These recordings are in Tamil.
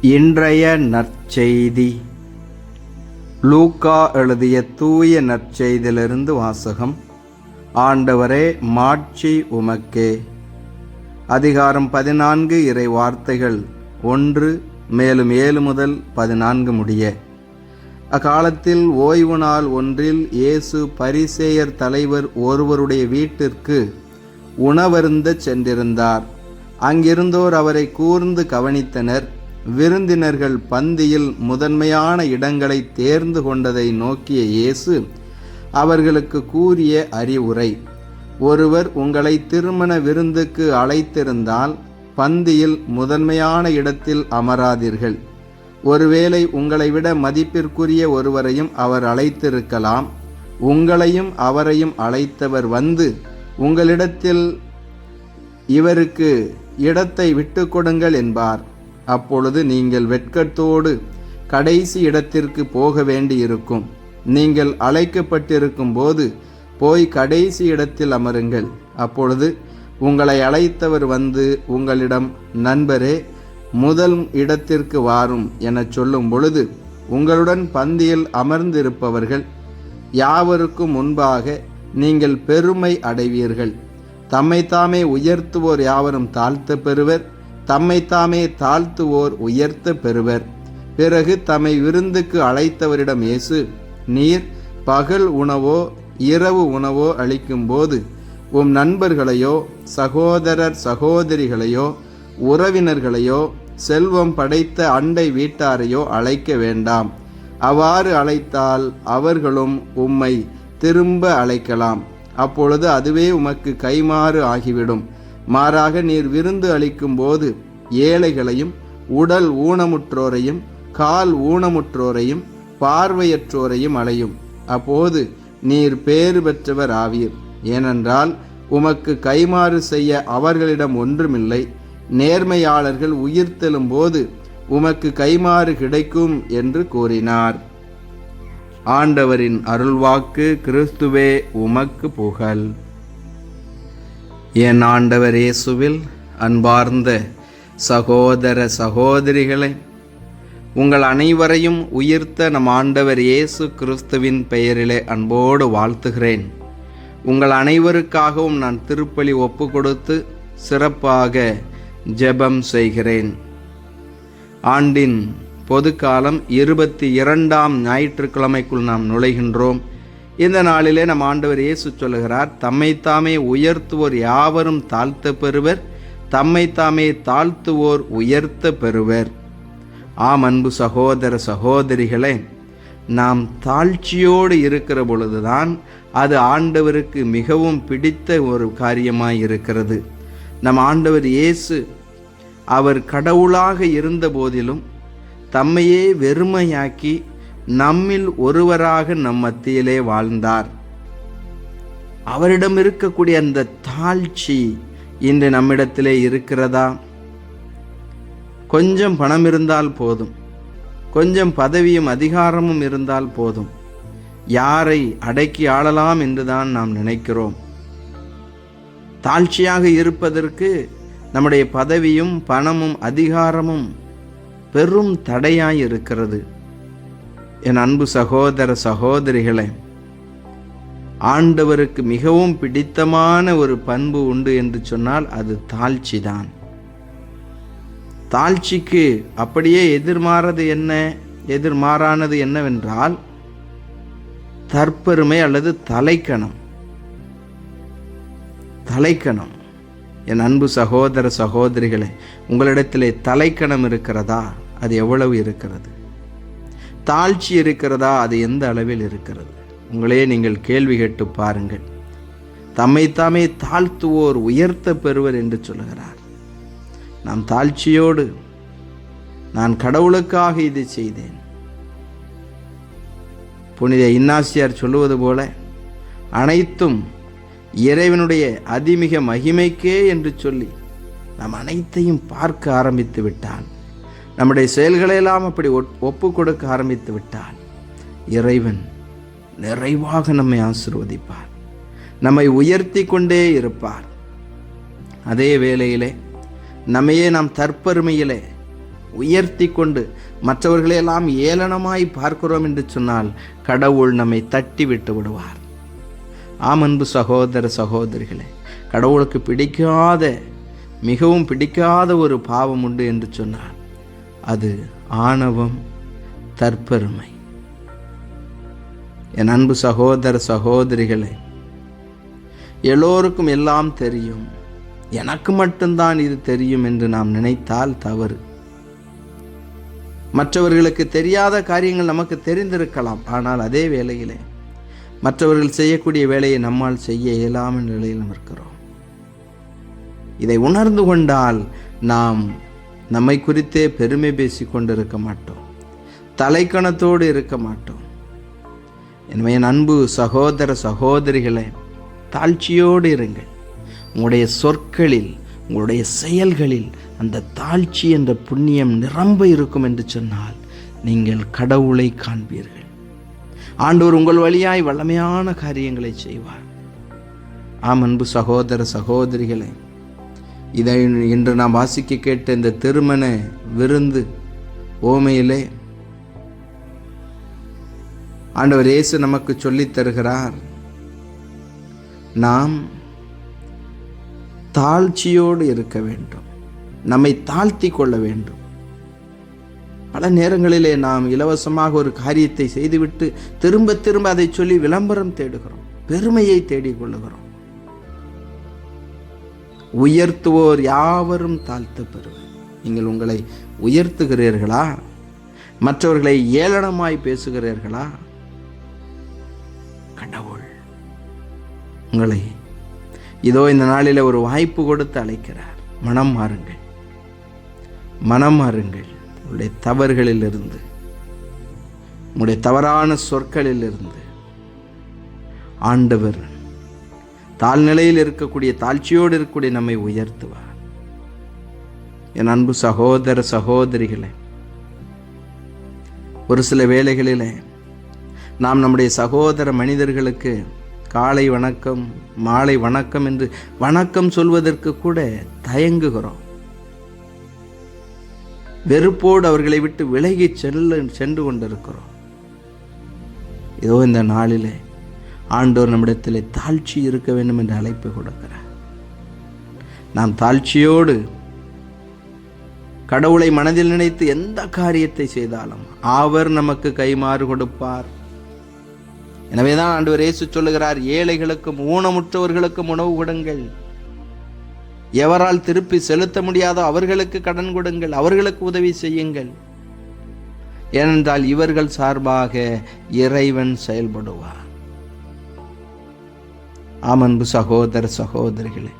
இன்றைய நற்செய்தி. லூக்கா எழுதிய தூய நற்செய்தியிலிருந்து வாசகம். ஆண்டவரே மாட்சி உமக்கே. அதிகாரம் பதினான்கு இறை வார்த்தைகள் ஒன்று மேலும் ஏழு முதல் பதினான்கு முடிய. அக்காலத்தில் ஓய்வு நாள் ஒன்றில் இயேசு பரிசேயர் தலைவர் ஒருவருடைய வீட்டிற்கு உணவருந்த சென்றிருந்தார். அங்கிருந்தோர் அவரை கூர்ந்து கவனித்தனர். விருந்தினர்கள் பந்தியில் முதன்மையான இடங்களை தேர்ந்து கொண்டதை நோக்கிய இயேசு அவர்களுக்கு கூறிய அறிவுரை ஒருவர் உங்களை திருமண விருந்துக்கு அழைத்திருந்தால் பந்தியில் முதன்மையான இடத்தில் அமராதீர்கள். ஒருவேளை உங்களை விட மதிப்பிற்குரிய ஒருவரையும் அவர் அழைத்திருக்கலாம். உங்களையும் அவரையும் அழைத்தவர் வந்து உங்களிடத்தில் இவருக்கு இடத்தை விட்டு கொடுங்கள் என்பார். அப்பொழுது நீங்கள் வெட்கத்தோடு கடைசி இடத்திற்கு போக வேண்டியிருக்கும். நீங்கள் அழைக்கப்பட்டிருக்கும் போது போய் கடைசி இடத்தில் அமருங்கள். அப்பொழுது உங்களை அழைத்தவர் வந்து உங்களிடம் நண்பரே முதல் இடத்திற்கு வாரும் எனச் சொல்லும் பொழுது உங்களுடன் பந்தியில் அமர்ந்திருப்பவர்கள் யாவருக்கும் முன்பாக நீங்கள் பெருமை அடைவீர்கள். தம்மைத்தாமே உயர்த்துவோர் யாவரும் தாழ்த்த பெறுவர். தம்மை தாமே தாழ்த்துவோர் உயர்த்த பெறுவர். பிறகு தம்மை விருந்துக்கு அழைத்தவரிடம் இயேசு நீர் பகல் உணவோ இரவு உணவோ அளிக்கும்போது உம் நண்பர்களையோ சகோதரர் சகோதரிகளையோ உறவினர்களையோ செல்வம் படைத்த அண்டை வீட்டாரையோ அழைக்க வேண்டாம். அவ்வாறு அழைத்தால் அவர்களும் உம்மை திரும்ப அழைக்கலாம். அப்பொழுது அதுவே உமக்கு கைமாறு ஆகிவிடும். மாறாக நீர் விருந்து அளிக்கும் போது ஏழைகளையும் உடல் ஊனமுற்றோரையும் கால் ஊனமுற்றோரையும் பார்வையற்றோரையும் அலையும். அப்போது நீர் பேறு பெற்றவர் ஆவீர். ஏனென்றால் உமக்கு கைமாறு செய்ய அவர்களிடம் ஒன்றுமில்லை. நேர்மையாளர்கள் உயிர்த்தெழும் போது உமக்கு கைமாறு கிடைக்கும் என்று கூறினார். ஆண்டவரின் அருள்வாக்கு கிறிஸ்துவே உமக்கு புகழ். என் ஆண்டவர் இயேசுவில் அன்பார்ந்த சகோதர சகோதரிகளை உங்கள் அனைவரையும் உயிர்த்த நம் ஆண்டவர் இயேசு கிறிஸ்துவின் பெயரிலே அன்போடு வாழ்த்துகிறேன். உங்கள் அனைவருக்காகவும் நான் திருப்பலி ஒப்பு கொடுத்து சிறப்பாக ஜெபம் செய்கிறேன். ஆண்டின் பொதுக்காலம் இருபத்தி இரண்டாம் ஞாயிற்றுக்கிழமைக்குள் நாம் நுழைகின்றோம். இந்த நாளிலே நம் ஆண்டவர் இயேசு சொல்லுகிறார் தம்மைத்தாமே உயர்த்துவோர் யாவரும் தாழ்த்த பெறுவர் தம்மைத்தாமே தாழ்த்துவோர் உயர்த்த பெறுவர். ஆம் அன்பு சகோதர சகோதரிகளே நாம் தாழ்ச்சியோடு இருக்கிற பொழுதுதான் அது ஆண்டவருக்கு மிகவும் பிடித்த ஒரு காரியமாக இருக்கிறது. நம் ஆண்டவர் இயேசு அவர் கடவுளாக இருந்த போதிலும் தம்மையே வெறுமையாக்கி நம்மில் ஒருவராக நம் மத்தியிலே வாழ்ந்தார். அவரிடம் இருக்கக்கூடிய அந்த தாழ்ச்சி இன்று நம்மிடத்திலே இருக்கிறதா? கொஞ்சம் பணம் இருந்தால் போதும். கொஞ்சம் பதவியும் அதிகாரமும் இருந்தால் போதும். யாரை அடக்கி ஆளலாம் என்றுதான் நாம் நினைக்கிறோம். தாழ்ச்சியாக இருப்பதற்கு நம்முடைய பதவியும் பணமும் அதிகாரமும் பெரும் தடையாய் இருக்கிறது. என் அன்பு சகோதர சகோதரிகளே ஆண்டவருக்கு மிகவும் பிடித்தமான ஒரு பண்பு உண்டு என்று சொன்னால் அது தாழ்ச்சிதான். தாழ்ச்சிக்கு அப்படியே எதிர்மாறது என்ன? எதிர்மாறானது என்னவென்றால் தற்பெருமை அல்லது தலைக்கணம். தலைக்கணம். என் அன்பு சகோதர சகோதரிகளே உங்களிடத்திலே தலைக்கணம் இருக்கிறதா? அது எவ்வளவு இருக்கிறது? தாழ்ச்சி இருக்கிறதா? அது எந்த அளவில் இருக்கிறது? உங்களே நீங்கள் கேள்வி கேட்டு பாருங்கள். தம்மைத்தாமே தாழ்த்துவோர் உயர்த்த பெறுவர் என்று சொல்லுகிறார் நாம் தாழ்ச்சியோடு நான் கடவுளுக்காக இதை செய்தேன். புனித இன்னாசியார் சொல்லுவது போல அனைத்தும் இறைவனுடைய அதிமிக மகிமைக்கே என்று சொல்லி நாம் அனைத்தையும் பார்க்க ஆரம்பித்து விட்டான். நம்முடைய செயல்களையெல்லாம் அப்படி ஒப்பு கொடுக்க ஆரம்பித்து விட்டால் இறைவன் நிறைவாக நம்மை ஆசிர்வதிப்பார். நம்மை உயர்த்தி கொண்டே இருப்பார். அதே வேளையிலே நம்மையே நாம் தற்பெருமையிலே உயர்த்தி கொண்டு மற்றவர்களையெல்லாம் ஏளனமாய் பார்க்கிறோம் என்று சொன்னால் கடவுள் நம்மை தட்டி விட்டு விடுவார். ஆம் அன்பு சகோதர சகோதரிகளே கடவுளுக்கு பிடிக்காத மிகவும் பிடிக்காத ஒரு பாவம் உண்டு என்று சொன்னார் அது ஆணவம் தற்பெருமை. என் அன்பு சகோதர சகோதரிகளே எல்லோருக்கும் எல்லாம் தெரியும். எனக்கு மட்டும்தான் இது தெரியும் என்று நாம் நினைத்தால் தவறு. மற்றவர்களுக்கு தெரியாத காரியங்கள் நமக்கு தெரிந்திருக்கலாம். ஆனால் அதே வேளையிலே மற்றவர்கள் செய்யக்கூடிய வேலையை நம்மால் செய்ய இயலாம நிலையில் நாம் இருக்கிறோம் இதை உணர்ந்து கொண்டால் நாம் நம்மை குறித்தே பெருமை பேசி கொண்டிருக்க மாட்டோம் தலைக்கணத்தோடு இருக்க மாட்டோம் எனவே அன்பு சகோதர சகோதரிகளை தாழ்ச்சியோடு இருங்கள். உங்களுடைய சொற்களில் உங்களுடைய செயல்களில் அந்த தாழ்ச்சி என்ற புண்ணியம் நிரம்ப இருக்கும் என்று சொன்னால் நீங்கள் கடவுளை காண்பீர்கள். ஆண்டவர் உங்கள் வழியாய் வல்லமையான காரியங்களை செய்வார். ஆம் அன்பு சகோதர சகோதரிகளை இதை இன்று நாம் வாசிக்க கேட்ட இந்த திருமண விருந்து ஓமையிலே ஆண்டவர் இயேசு நமக்கு சொல்லித் தருகிறார். நாம் தாழ்ச்சியோடு இருக்க வேண்டும். நம்மை தாழ்த்தி கொள்ள வேண்டும். பல நேரங்களிலே நாம் இலவசமாக ஒரு காரியத்தை செய்துவிட்டு திரும்ப திரும்ப அதை சொல்லி விளம்பரம் தேடுகிறோம். பெருமையை தேடிக் கொள்ளுகிறோம். உயர்த்துவோர் யாவரும் தாழ்த்து பெறுவர். நீங்கள் உங்களை உயர்த்துகிறீர்களா? மற்றவர்களை ஏளனமாய் பேசுகிறீர்களா? கடவுள் உங்களை இதோ இந்த நாளில் ஒரு வாய்ப்பு கொடுத்து அழைக்கிறார். மனம் மாறுங்கள். மனம் மாறுங்கள். உங்களுடைய தவறுகளிலிருந்து உங்களுடைய தவறான சொற்களிலிருந்து ஆண்டவர் தாழ்நிலையில் இருக்கக்கூடிய தாழ்ச்சியோடு இருக்கக்கூடிய நம்மை உயர்த்துவார். என் அன்பு சகோதர சகோதரிகளே ஒரு சில வேளைகளிலே நாம் நம்முடைய சகோதர மனிதர்களுக்கு காலை வணக்கம் மாலை வணக்கம் என்று வணக்கம் சொல்வதற்கு கூட தயங்குகிறோம். வெறுப்போடு அவர்களை விட்டு விலகி செல்ல சென்று கொண்டிருக்கிறோம். இதோ இந்த நாளிலே ஆண்டோர் நம்மிடத்தில் தாழ்ச்சி இருக்க வேண்டும் என்று அழைப்பு கொடுக்கிறார். நாம் தாழ்ச்சியோடு கடவுளை மனதில் நினைத்து எந்த காரியத்தை செய்தாலும் அவர் நமக்கு கைமாறு கொடுப்பார். எனவேதான் ஆண்டவர் இயேசு சொல்லுகிறார் ஏழைகளுக்கும் ஊனமுற்றவர்களுக்கும் உணவு கொடுங்கள். எவரால் திருப்பி செலுத்த முடியாதோ அவர்களுக்கு கடன் கொடுங்கள் அவர்களுக்கு உதவி செய்யுங்கள். ஏனென்றால் இவர்கள் சார்பாக இறைவன் செயல்படுவார். ஆமன்பு சகோதர சகோதரிகளே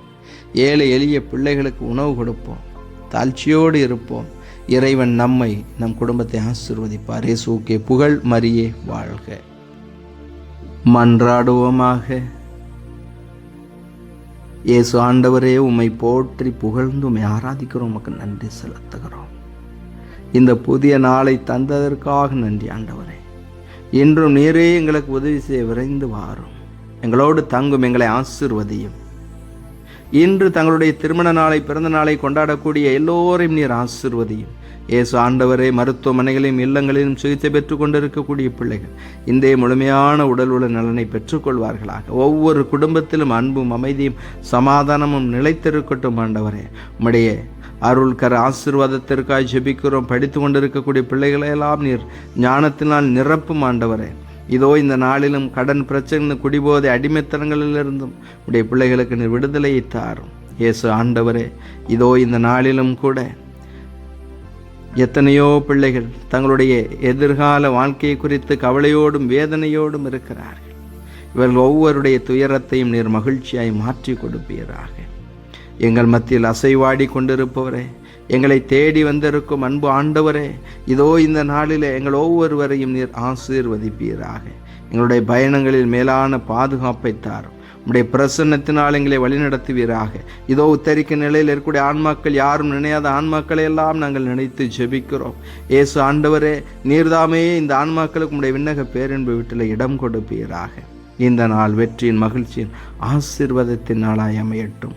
ஏழை எளிய பிள்ளைகளுக்கு உணவு கொடுப்போம் தாழ்ச்சியோடு இருப்போம். இறைவன் நம்மை நம் குடும்பத்தை ஆசிர்வதிப்பார். இயேசுக்கே புகழ் மரியே வாழ்க. மன்றாடுவோமாக. இயேசு ஆண்டவரே உம்மை போற்றி புகழ்ந்து உம்மை ஆராதிக்கிறோம். உமக்கு நன்றி செலுத்துகிறோம். இந்த புதிய நாளை தந்ததற்காக நன்றி ஆண்டவரே. இன்றும் நீரே எங்களுக்கு உதவி செய்ய விரைந்து வாரும். எங்களோடு தங்கும் எங்களை ஆசிர்வதியும். இன்று தங்களுடைய திருமண நாளை பிறந்த நாளை கொண்டாடக்கூடிய எல்லோரையும் நீர் ஆசிர்வதியும். இயேசு ஆண்டவரே மருத்துவமனைகளையும் இல்லங்களிலும் சிகிச்சை பெற்றுக் கொண்டிருக்கக்கூடிய பிள்ளைகள் இந்த முழுமையான உடல் உள்ள நலனை பெற்றுக்கொள்வார்களாக ஒவ்வொரு குடும்பத்திலும் அன்பும் அமைதியும் சமாதானமும் நிலைத்திருக்கட்டும் ஆண்டவரே. உம்முடைய அருள்கர ஆசீர்வாதத்திற்காக ஜெபிக்கிறோம். படித்து கொண்டிருக்கக்கூடிய பிள்ளைகளையெல்லாம் நீர் ஞானத்தினால் நிரப்பும் ஆண்டவரே. இதோ இந்த நாளிலும் கடன் பிரச்சனை குடிபோதை அடிமைத்தனங்களிலிருந்தும் உடைய பிள்ளைகளுக்கு நீர் விடுதலையை தாரும். இயேசு ஆண்டவரே இதோ இந்த நாளிலும் கூட எத்தனையோ பிள்ளைகள் தங்களுடைய எதிர்கால வாழ்க்கையை குறித்து கவலையோடும் வேதனையோடும் இருக்கிறார்கள். இவர்கள் ஒவ்வொருடைய துயரத்தையும் நீர் மகிழ்ச்சியாய் மாற்றி கொடுப்பீராக. எங்கள் மத்தியில் அசைவாடி கொண்டிருப்பவரே எங்களை தேடி வந்திருக்கும் அன்பு ஆண்டவரே இதோ இந்த நாளில் எங்கள் ஒவ்வொருவரையும் நீர் ஆசீர்வதிப்பீராக. எங்களுடைய பயணங்களில் மேலான பாதுகாப்பை தாரும். உடைய பிரசன்னத்தினால் எங்களை வழிநடத்துவீராக. இதோ உத்தரிக்க நிலையில் இருக்கக்கூடிய ஆன்மாக்கள் யாரும் நினையாத ஆன்மாக்களை எல்லாம் நாங்கள் நினைத்து ஜெபிக்கிறோம். ஏசு ஆண்டவரே நீர்தாமே இந்த ஆன்மாக்களுக்கு உடைய விண்ணக பேரன்பு வீட்டில் இடம் கொடுப்பீராக. இந்த நாள் வெற்றியின் மகிழ்ச்சியின் ஆசீர்வாதத்தின் நாளாய் அமையட்டும்.